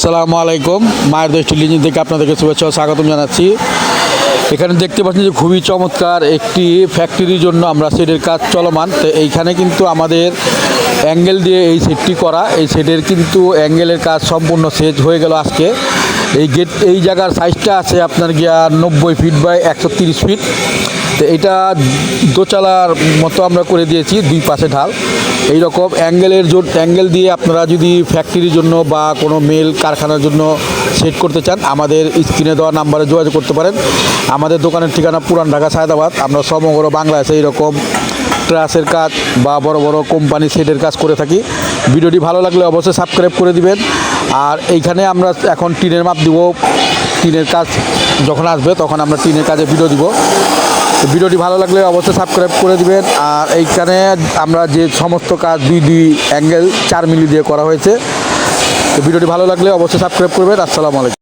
আসসালামু আলাইকুম। মায়ের দোষ টেলিভিশন থেকে আপনাদেরকে শুভেচ্ছা স্বাগতম জানাচ্ছি। এখানে দেখতে পাচ্ছেন যে খুবই চমৎকার একটি ফ্যাক্টরির জন্য আমরা সেটের কাজ চলমান। তো এইখানে কিন্তু আমাদের অ্যাঙ্গেল দিয়ে এই সেটটি করা। এই সেটের কিন্তু অ্যাঙ্গেলের কাজ সম্পূর্ণ শেষ হয়ে গেল আজকে। এই গেট এই জায়গার সাইজটা আছে আপনার গিয়া নব্বই ফিট বাই একশো তিরিশ ফিট তো এটা দোচালার মতো আমরা করে দিয়েছি, দুই পাশে ঢাল। এই রকম অ্যাঙ্গেলের জন্য অ্যাঙ্গেল দিয়ে আপনারা যদি ফ্যাক্টরির জন্য বা কোনো মেল কারখানার জন্য সেট করতে চান, আমাদের স্ক্রিনে দেওয়া নাম্বারে যোগাযোগ করতে পারেন। আমাদের দোকানের ঠিকানা পুরান ঢাকা, সায়দাবাদ। আমরা সমগ্র বাংলাদেশে এইরকম ট্রাসের কাজ বা বড় বড় কোম্পানি সেটের কাজ করে থাকি। ভিডিওটি ভালো লাগলে অবশ্যই সাবস্ক্রাইব করে দিবেন। আর এইখানে আমরা এখন টিনের মাপ দিব। টিনের কাজ যখন আসবে তখন আমরা টিনের কাজে ভিডিও দিব। ভিডিওটি ভালো লাগলে অবশ্যই সাবস্ক্রাইব করে দিবেন। আর এইখানে আমরা যে সমস্ত কাজ দুই দুই অ্যাঙ্গেল চার মিলি দিয়ে করা হয়েছে। ভিডিওটি ভালো লাগলে অবশ্যই সাবস্ক্রাইব করবেন। আসসালামু আলাইকুম।